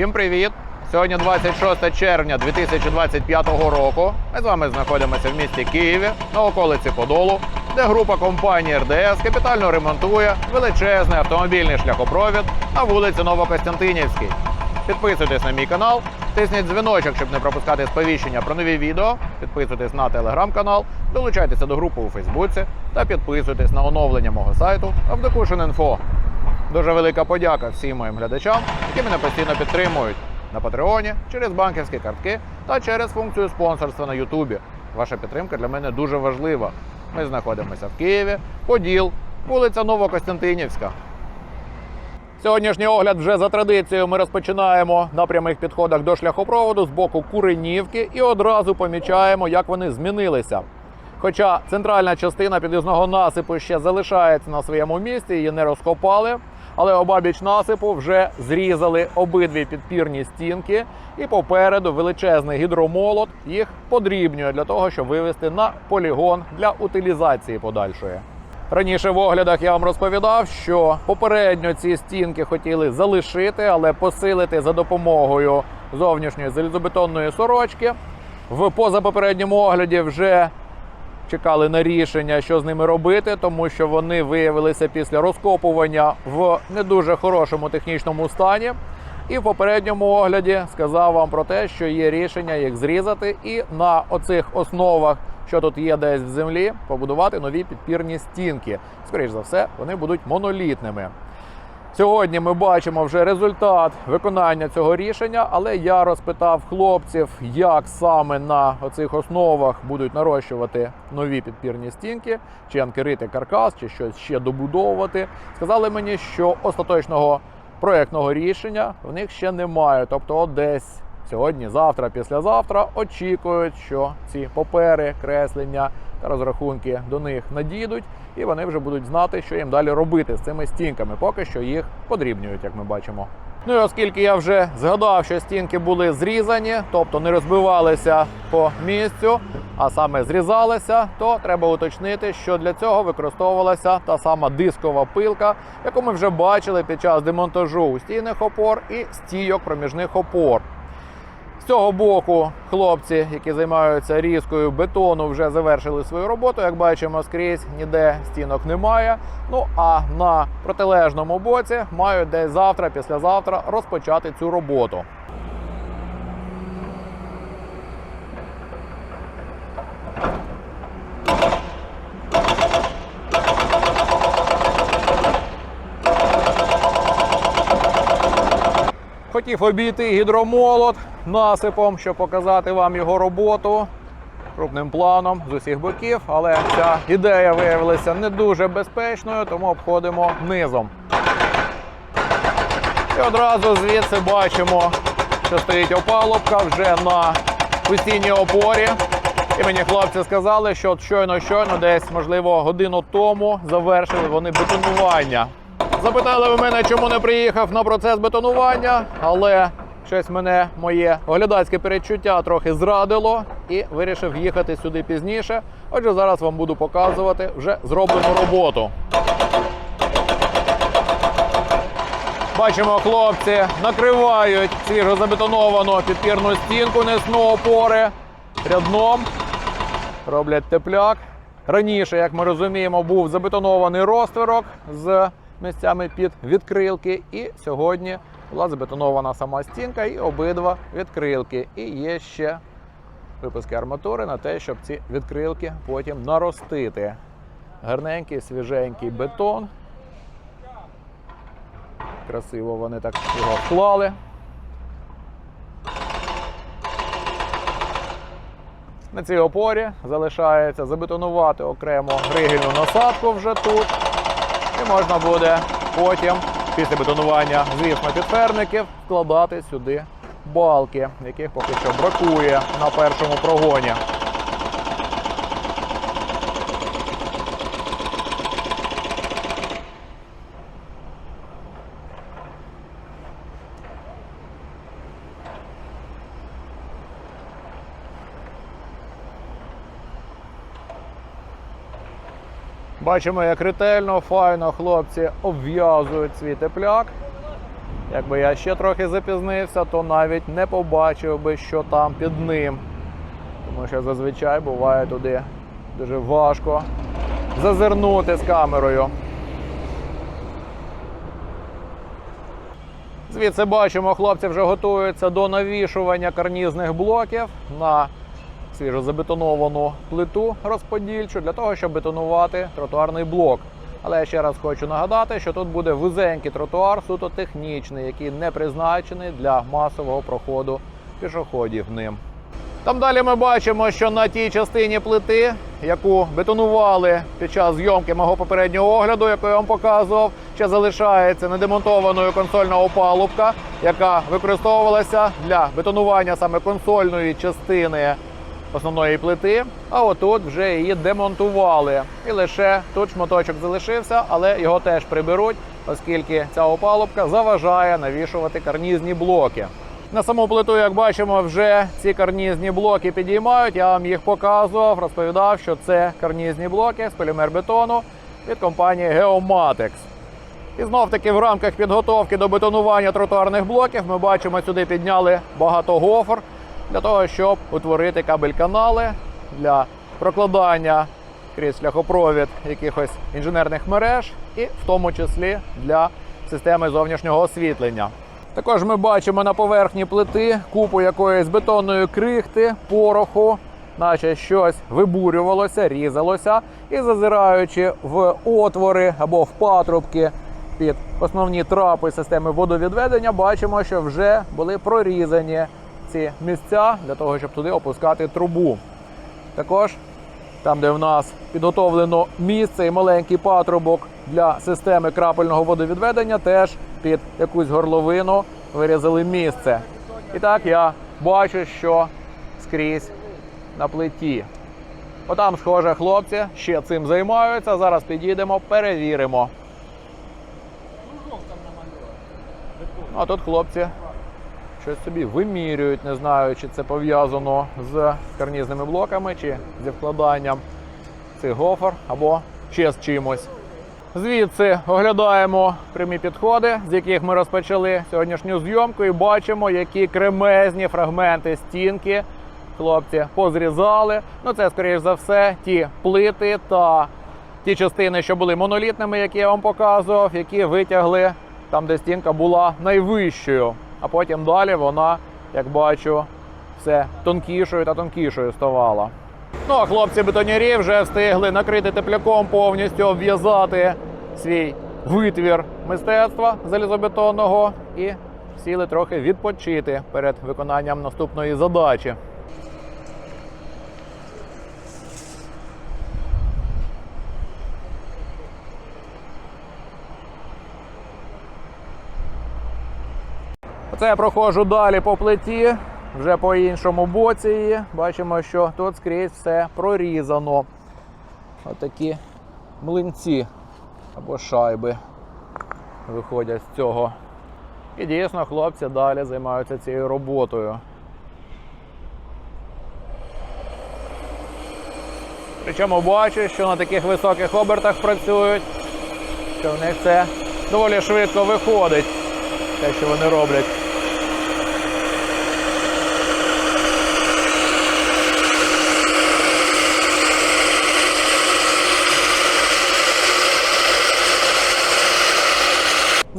Усім привіт! Сьогодні 26 червня 2025 року. Ми з вами знаходимося в місті Києві на околиці Подолу, де група компанії РДС капітально ремонтує величезний автомобільний шляхопровід на вулиці Новокостянтинівській. Підписуйтесь на мій канал, тисніть дзвіночок, щоб не пропускати сповіщення про нові відео. Підписуйтесь на телеграм-канал, долучайтеся до групи у Фейсбуці та підписуйтесь на оновлення мого сайту Авдокушин.Інфо. Дуже велика подяка всім моїм глядачам, які мене постійно підтримують на Патреоні, через банківські картки та через функцію спонсорства на Ютубі. Ваша підтримка для мене дуже важлива. Ми знаходимося в Києві, Поділ, вулиця Новокостянтинівська. Сьогоднішній огляд вже за традицією ми розпочинаємо на прямих підходах до шляхопроводу з боку Куренівки і одразу помічаємо, як вони змінилися. Хоча центральна частина під'їзного насипу ще залишається на своєму місці, її не розкопали. Але обабіч насипу вже зрізали обидві підпірні стінки, і попереду величезний гідромолот їх подрібнює для того, щоб вивести на полігон для утилізації подальшої. Раніше в оглядах я вам розповідав, що попередньо ці стінки хотіли залишити, але посилити за допомогою зовнішньої залізобетонної сорочки. В позапопередньому огляді вже чекали на рішення, що з ними робити, тому що вони виявилися після розкопування в не дуже хорошому технічному стані. І в попередньому огляді сказав вам про те, що є рішення їх зрізати, і на оцих основах, що тут є десь в землі, побудувати нові підпірні стінки. Скоріше за все, вони будуть монолітними. Сьогодні ми бачимо вже результат виконання цього рішення, але я розпитав хлопців, як саме на оцих основах будуть нарощувати нові підпірні стінки, чи анкерити каркас, чи щось ще добудовувати. Сказали мені, що остаточного проектного рішення в них ще немає. Тобто, десь сьогодні, завтра, післязавтра очікують, що ці папери, креслення та розрахунки до них надійдуть, і вони вже будуть знати, що їм далі робити з цими стінками. Поки що їх подрібнюють, як ми бачимо. Ну і оскільки я вже згадав, що стінки були зрізані, тобто не розбивалися по місцю, а саме зрізалися, то треба уточнити, що для цього використовувалася та сама дискова пилка, яку ми вже бачили під час демонтажу стійних опор і стійок проміжних опор. Цього боку хлопці, які займаються різкою бетону, вже завершили свою роботу. Як бачимо, скрізь ніде стінок немає. Ну а на протилежному боці мають десь завтра, післязавтра розпочати цю роботу. Хотів обійти гідромолот насипом, щоб показати вам його роботу крупним планом з усіх боків, але ця ідея виявилася не дуже безпечною, тому обходимо низом. І одразу звідси бачимо, що стоїть опалубка вже на постійній опорі. І мені хлопці сказали, що щойно щойно, десь, можливо, годину тому завершили вони бетонування. Запитали ви мене, чому не приїхав на процес бетонування, але щось мене моє оглядацьке передчуття трохи зрадило і вирішив їхати сюди пізніше. Отже, зараз вам буду показувати вже зроблену роботу. Бачимо, хлопці накривають свіжо забетоновану підпірну стінку несну опори рядном. Роблять тепляк. Раніше, як ми розуміємо, був забетонований розтворок з місцями під відкрилки. І сьогодні була забетонована сама стінка і обидва відкрилки. І є ще випуски арматури на те, щоб ці відкрилки потім наростити. Гарненький, свіженький бетон. Красиво вони так його вклали. На цій опорі залишається забетонувати окремо ригельну насадку вже тут. І можна буде потім, після бетонування, звісно, підферників, вкладати сюди балки, яких поки що бракує на першому прогоні. Бачимо, як ретельно, файно хлопці обв'язують свій тепляк. Якби я ще трохи запізнився, то навіть не побачив би, що там під ним. Тому що зазвичай буває туди дуже важко зазирнути з камерою. Звідси бачимо, хлопці вже готуються до навішування карнізних блоків на свіжозабетоновану плиту розподільчу для того, щоб бетонувати тротуарний блок. Але я ще раз хочу нагадати, що тут буде вузенький тротуар, суто технічний, який не призначений для масового проходу пішоходів ним. Там далі ми бачимо, що на тій частині плити, яку бетонували під час зйомки мого попереднього огляду, яку я вам показував, ще залишається недемонтованою консольна опалубка, яка використовувалася для бетонування саме консольної частини основної плити. А отут вже її демонтували. І лише тут шматочок залишився, але його теж приберуть, оскільки ця опалубка заважає навішувати карнізні блоки. На саму плиту, як бачимо, вже ці карнізні блоки підіймають. Я вам їх показував, розповідав, що це карнізні блоки з полімербетону від компанії Geomatics. І знов таки в рамках підготовки до бетонування тротуарних блоків ми бачимо, сюди підняли багато гофр для того, щоб утворити кабель-канали для прокладання крізь шляхопровід якихось інженерних мереж, і в тому числі для системи зовнішнього освітлення. Також ми бачимо на поверхні плити купу якоїсь бетонної крихти, пороху, наче щось вибурювалося, різалося, і зазираючи в отвори або в патрубки під основні трапи системи водовідведення, бачимо, що вже були прорізані ці місця для того, щоб туди опускати трубу. Також там, де в нас підготовлено місце і маленький патрубок для системи крапельного водовідведення, теж під якусь горловину вирізали місце. І так я бачу, що скрізь на плиті. Отам, схоже, хлопці ще цим займаються. Зараз підійдемо, перевіримо. А тут хлопці щось собі вимірюють, не знаю, чи це пов'язано з карнізними блоками, чи зі вкладанням цих гофр або ще з чимось. Звідси оглядаємо прямі підходи, з яких ми розпочали сьогоднішню зйомку, і бачимо, які кремезні фрагменти стінки хлопці позрізали. Ну, це, скоріш за все, ті плити та ті частини, що були монолітними, які я вам показував, які витягли там, де стінка була найвищою. А потім далі вона, як бачу, все тонкішою та тонкішою ставала. Ну а хлопці бетонярі вже встигли накрити тепляком, повністю обв'язати свій витвір мистецтва залізобетонного і сіли трохи відпочити перед виконанням наступної задачі. Оце проходжу далі по плиті, вже по іншому боці її. Бачимо, що тут скрізь все прорізано. Отакі млинці або шайби виходять з цього. І дійсно хлопці далі займаються цією роботою. Причому бачу, що на таких високих обертах працюють, що в них це доволі швидко виходить, те, що вони роблять.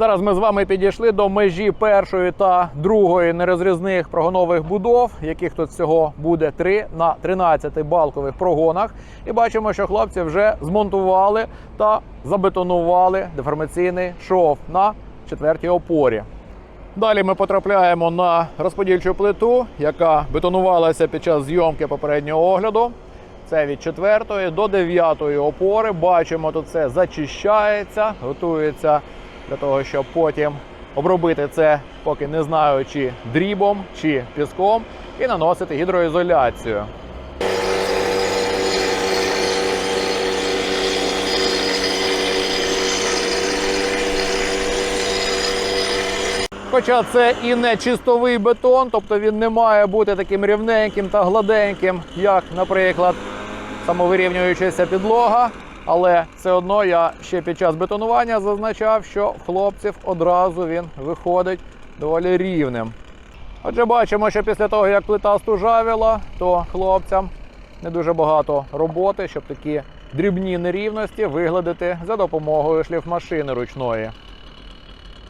Зараз ми з вами підійшли до межі першої та другої нерозрізних прогонових будов, яких тут всього буде 3 на 13 балкових прогонах. І бачимо, що хлопці вже змонтували та забетонували деформаційний шов на четвертій опорі. Далі ми потрапляємо на розподільчу плиту, яка бетонувалася під час зйомки попереднього огляду. Це від 4 до 9 опори. Бачимо, тут все зачищається, готується для того, щоб потім обробити це, поки не знаю, чи дрібом, чи піском, і наносити гідроізоляцію. Хоча це і не чистовий бетон, тобто він не має бути таким рівненьким та гладеньким, як, наприклад, самовирівнюючася підлога. Але все одно я ще під час бетонування зазначав, що хлопців одразу він виходить доволі рівним. Отже, бачимо, що після того, як плита стужавіла, то хлопцям не дуже багато роботи, щоб такі дрібні нерівності вигладити за допомогою шліфмашини ручної.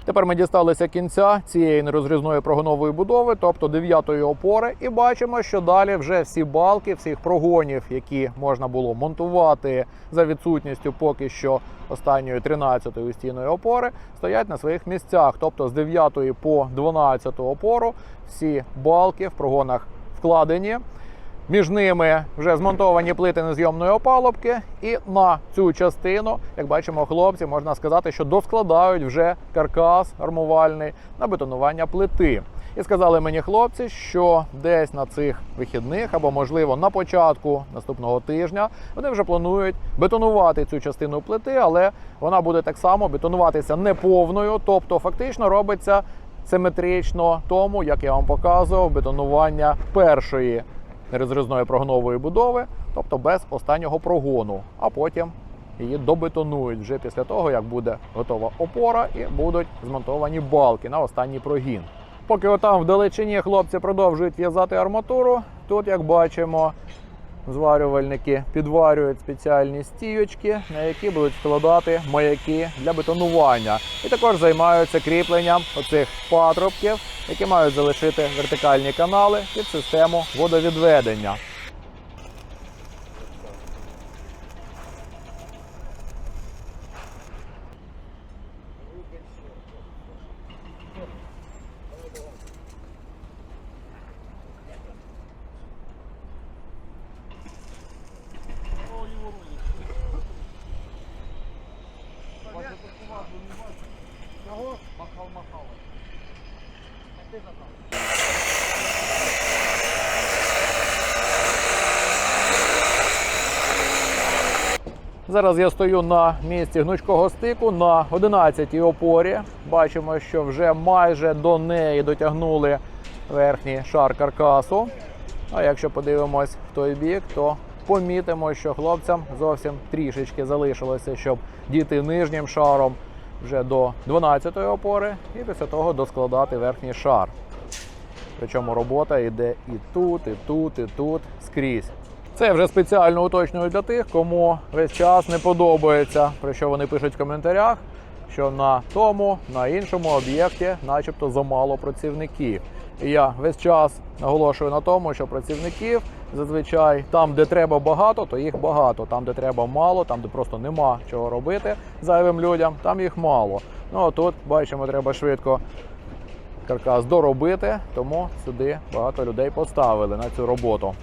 Тепер ми дісталися кінця цієї нерозрізної прогонової будови, тобто дев'ятої опори, і бачимо, що далі вже всі балки, всіх прогонів, які можна було монтувати за відсутністю поки що останньої 13-ї стійної опори, стоять на своїх місцях. Тобто з 9 по 12 опору всі балки в прогонах вкладені. Між ними вже змонтовані плити незйомної опалубки, і на цю частину, як бачимо, хлопці можна сказати, що доскладають вже каркас армувальний на бетонування плити. І сказали мені хлопці, що десь на цих вихідних або можливо на початку наступного тижня вони вже планують бетонувати цю частину плити, але вона буде так само бетонуватися не повною, тобто фактично робиться симетрично тому, як я вам показував, бетонування першої нерозрізної прогонової будови, тобто без останнього прогону, а потім її добетонують вже після того, як буде готова опора і будуть змонтовані балки на останній прогін. Поки отам в далечині хлопці продовжують в'язати арматуру, тут, як бачимо, зварювальники підварюють спеціальні стійочки, на які будуть складати маяки для бетонування. І також займаються кріпленням оцих патрубків, які мають залишити вертикальні канали під систему водовідведення. Зараз я стою на місці гнучкого стику на 11-й опорі. Бачимо, що вже майже до неї дотягнули верхній шар каркасу. А якщо подивимось в той бік, то помітимо, що хлопцям зовсім трішечки залишилося, щоб діти нижнім шаром вже до 12-ї опори, і після того доскладати верхній шар. Причому робота йде і тут, і тут, і тут скрізь. Це я вже спеціально уточнюю для тих, кому весь час не подобається, про що вони пишуть в коментарях, що на тому, на іншому об'єкті, начебто, замало працівників. І я весь час наголошую на тому, що працівників зазвичай там, де треба багато, то їх багато. Там, де треба мало, там, де просто нема чого робити зайвим людям, там їх мало. Ну а тут бачимо, треба швидко каркас доробити, тому сюди багато людей поставили на цю роботу.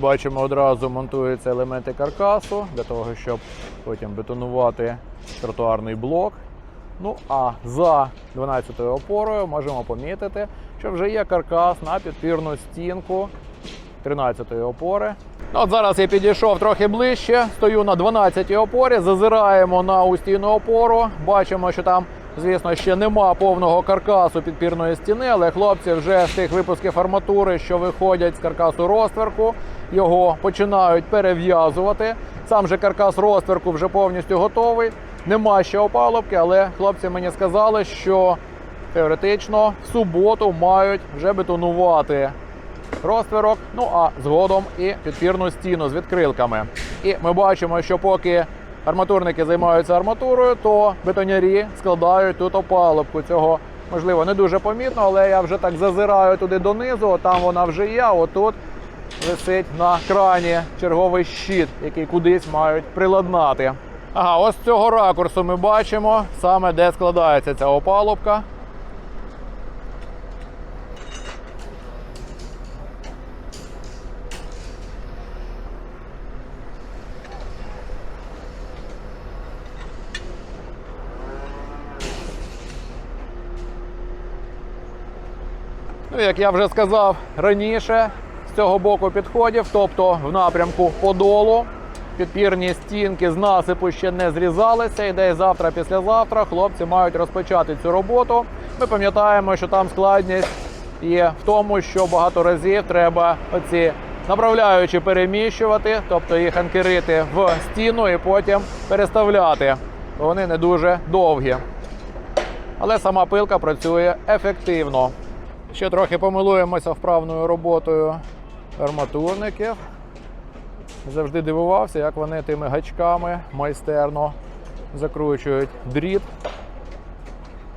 Бачимо одразу монтуються елементи каркасу для того, щоб потім бетонувати тротуарний блок. Ну а за 12 опорою можемо помітити, що вже є каркас на підпірну стінку 13 опори. Ну, От зараз я підійшов трохи ближче, стою на 12 опорі, зазираємо на устійну опору. Бачимо, що там, звісно, ще нема повного каркасу підпірної стіни, але хлопці вже з тих випусків арматури, що виходять з каркасу розтверку, його починають перев'язувати. Сам же каркас розтверку вже повністю готовий. Нема ще опалубки, але хлопці мені сказали, що теоретично в суботу мають вже бетонувати розтвірок, ну а згодом і підпірну стіну з відкрилками. І ми бачимо, що поки арматурники займаються арматурою, то бетонярі складають тут опалубку. Цього можливо не дуже помітно, але я вже так зазираю туди донизу. Там вона вже є. Отут висить на крані черговий щит, який кудись мають приладнати. Ага, ось з цього ракурсу ми бачимо саме де складається ця опалубка. Ну, як я вже сказав раніше, з цього боку підходів, тобто в напрямку Подолу, Підпірні стінки з насипу ще не зрізалися. І десь завтра, післязавтра хлопці мають розпочати цю роботу. Ми пам'ятаємо, що там складність є в тому, що багато разів треба оці направляючи переміщувати, тобто їх анкерити в стіну і потім переставляти. Вони не дуже довгі. Але сама пилка працює ефективно. Ще трохи помилуємося вправною роботою арматурників. Завжди дивувався, як вони тими гачками майстерно закручують дріт.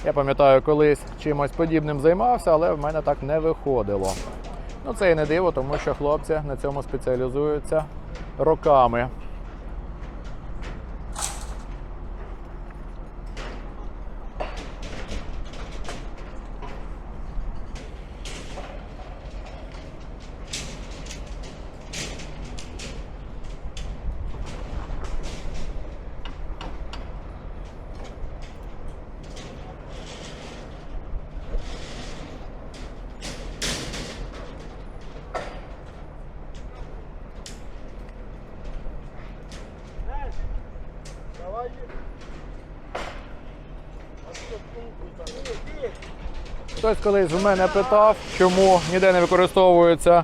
Я пам'ятаю, колись чимось подібним займався, але в мене так не виходило. Ну це і не диво, тому що хлопці на цьому спеціалізуються роками. Колись в мене питав, чому ніде не використовується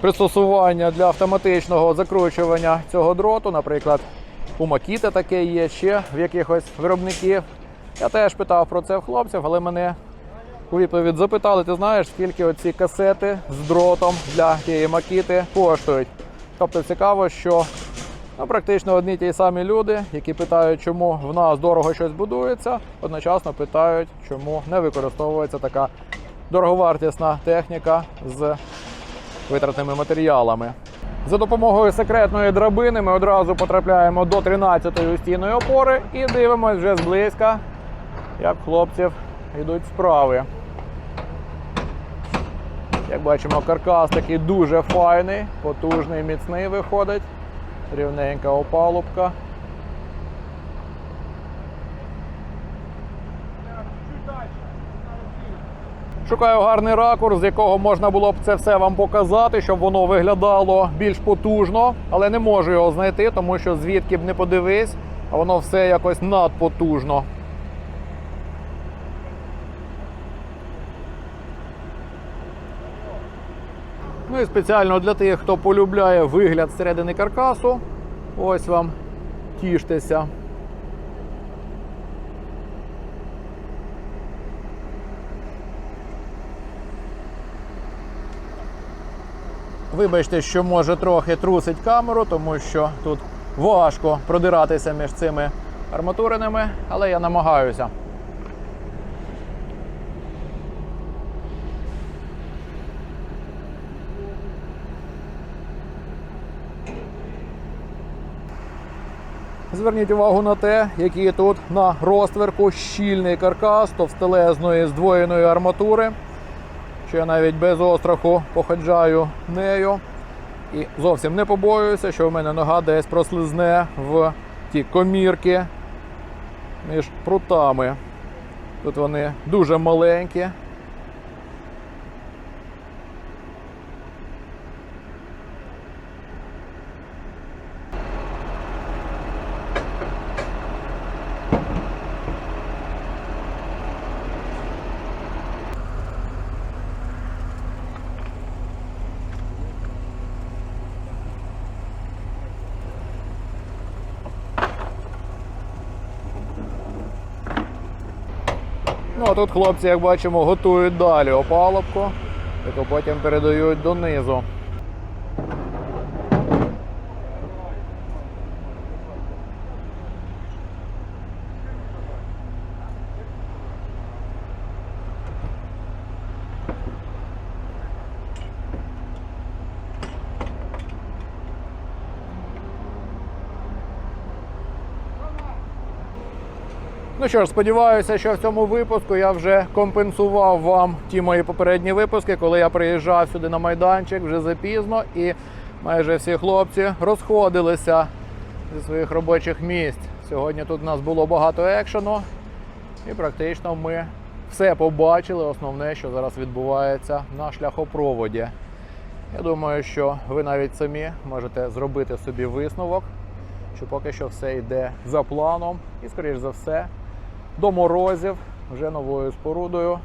пристосування для автоматичного закручування цього дроту. Наприклад, у Макіта таке є, ще в якихось виробників. Я теж питав про це в хлопців, але мене у відповідь запитали: ти знаєш, скільки оці касети з дротом для тієї макіти коштують. Тобто цікаво, що Ну, практично одні ті самі люди, які питають, чому в нас дорого щось будується, одночасно питають, чому не використовується така дороговартісна техніка з витратними матеріалами. За допомогою секретної драбини ми одразу потрапляємо до 13-ї стінної опори і дивимося вже зблизька, як хлопців йдуть справи. Як бачимо, каркас такий дуже файний, потужний, міцний виходить рівненька опалубка. Шукаю гарний ракурс, з якого можна було б це все вам показати, щоб воно виглядало більш потужно, але не можу його знайти, тому що звідки б не подивись, а воно все якось надпотужно. Ну і спеціально для тих, хто полюбляє вигляд зсередини каркасу. Ось вам тіштеся. Вибачте, що може трохи трусить камеру, тому що тут важко продиратися між цими арматуринами, але я намагаюся. Зверніть увагу на те, який тут на розтверку щільний каркас товстелезної здвоєної арматури. Я навіть без остраху походжаю нею. І зовсім не побоююся, що в мене нога десь прослизне в ті комірки між прутами. Тут вони дуже маленькі. Ну а тут хлопці, як бачимо, готують далі опалубку, яку потім передають донизу. Ну що ж, сподіваюся, що в цьому випуску я вже компенсував вам ті мої попередні випуски, коли я приїжджав сюди на майданчик вже запізно, і майже всі хлопці розходилися зі своїх робочих місць. Сьогодні тут у нас було багато екшену, і практично ми все побачили. Основне, що зараз відбувається на шляхопроводі. Я думаю, що ви навіть самі можете зробити собі висновок що поки що все йде за планом, і, скоріш за все, до морозів вже новою спорудою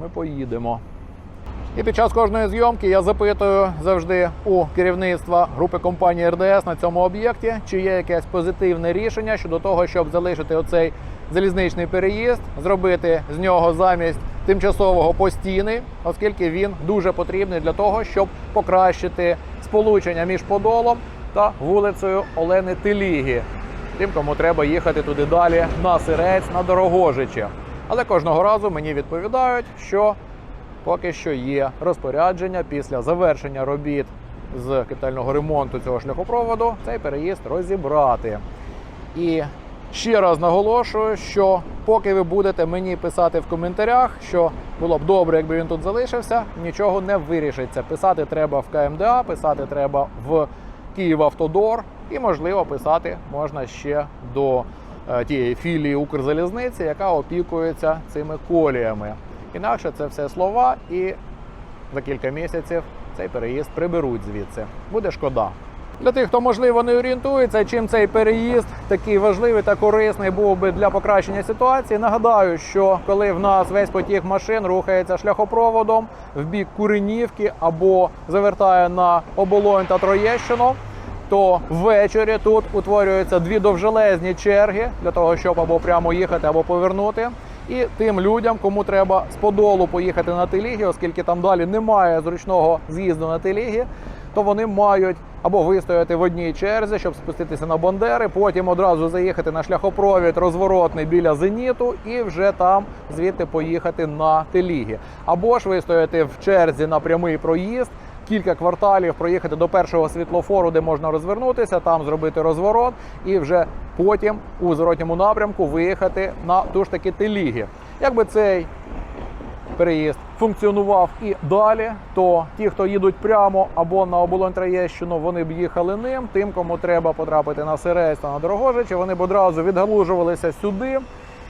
ми поїдемо. І під час кожної зйомки я запитую завжди у керівництва групи компанії РДС на цьому об'єкті, чи є якесь позитивне рішення щодо того, щоб залишити оцей залізничний переїзд, зробити з нього замість тимчасового постійний, оскільки він дуже потрібний для того, щоб покращити сполучення між Подолом та вулицею Олени Теліги. Тим, кому треба їхати туди далі на Сирець, на Дорогожичі. Але кожного разу мені відповідають, що поки що є розпорядження після завершення робіт з капітального ремонту цього шляхопроводу цей переїзд розібрати. І ще раз наголошую, що поки ви будете мені писати в коментарях, що було б добре, якби він тут залишився, нічого не вирішиться. Писати треба в КМДА, писати треба в Київавтодор, і можливо писати можна ще до е, тієї філії Укрзалізниці, яка опікується цими коліями. Інакше це все слова, і за кілька місяців цей переїзд приберуть звідси. Буде шкода. Для тих, хто можливо не орієнтується, чим цей переїзд такий важливий та корисний був би для покращення ситуації. Нагадаю, що коли в нас весь потік машин рухається шляхопроводом в бік Куренівки або завертає на оболонь та Троєщину, то ввечері тут утворюються дві довжелезні черги для того, щоб або прямо їхати, або повернути. І тим людям, кому треба з Подолу поїхати на Телігі, оскільки там далі немає зручного з'їзду на Телігі, то вони мають або вистояти в одній черзі, щоб спуститися на Бандери, потім одразу заїхати на шляхопровід розворотний біля Зеніту і вже там звідти поїхати на Телігі. Або ж вистояти в черзі на прямий проїзд. Кілька кварталів проїхати до першого світлофору, де можна розвернутися, там зробити розворот, і вже потім у зворотньому напрямку виїхати на ту ж таки Телігі. Якби цей переїзд функціонував і далі, то ті, хто їдуть прямо або на оболонь Троєщину, вони б їхали ним. Тим, кому треба потрапити на Сирець та на Дорогожичі, вони б одразу відгалужувалися сюди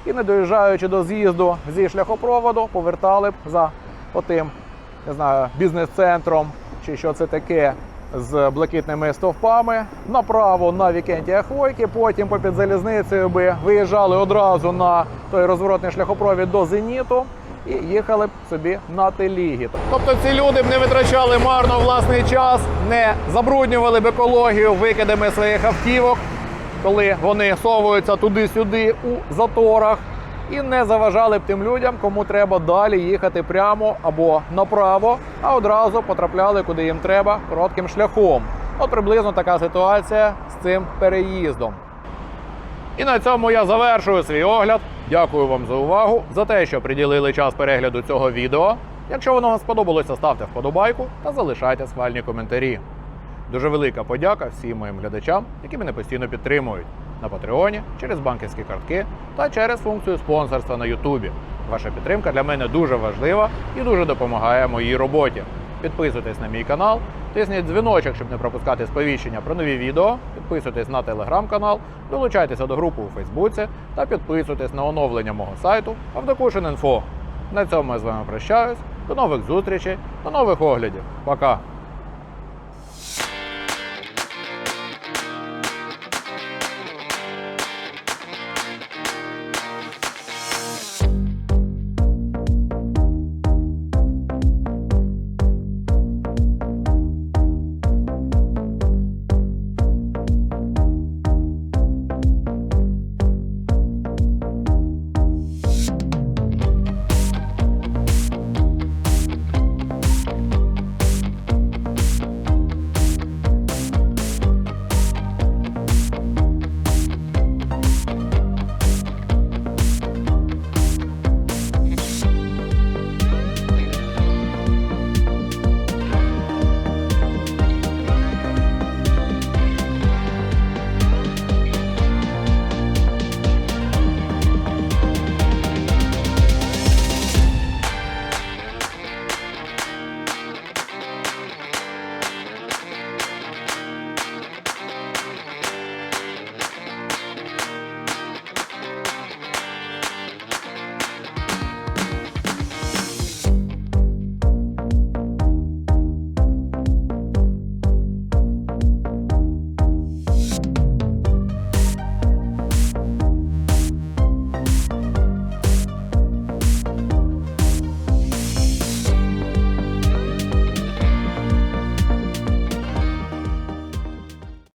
і, не доїжджаючи до з'їзду зі шляхопроводу, повертали б за отим, не знаю, бізнес-центром чи що це таке. З блакитними стовпами направо на Вікентія Хвойки, потім попід залізницею би виїжджали одразу на той розворотний шляхопровід до Зеніту і їхали б собі на Телігі. Тобто ці люди б не витрачали марно власний час, не забруднювали б екологію викидами своїх автівок, коли вони совуються туди-сюди у заторах, і не заважали б тим людям, кому треба далі їхати прямо або направо, а одразу потрапляли куди їм треба коротким шляхом. От приблизно така ситуація з цим переїздом. І на цьому я завершую свій огляд. Дякую вам за увагу, за те, що приділили час перегляду цього відео. Якщо воно вам сподобалося, ставте вподобайку та залишайте схвальні коментарі. Дуже велика подяка всім моїм глядачам, які мене постійно підтримують на Патреоні, через банківські картки та через функцію спонсорства на Ютубі. Ваша підтримка для мене дуже важлива і дуже допомагає моїй роботі. Підписуйтесь на мій канал, тисніть дзвіночок, щоб не пропускати сповіщення про нові відео. Підписуйтесь на телеграм-канал, долучайтеся до групи у Фейсбуці та підписуйтесь на оновлення мого сайту Авдокушин.Інфо. На цьому я з вами прощаюсь. До нових зустрічей, до нових оглядів. Пока!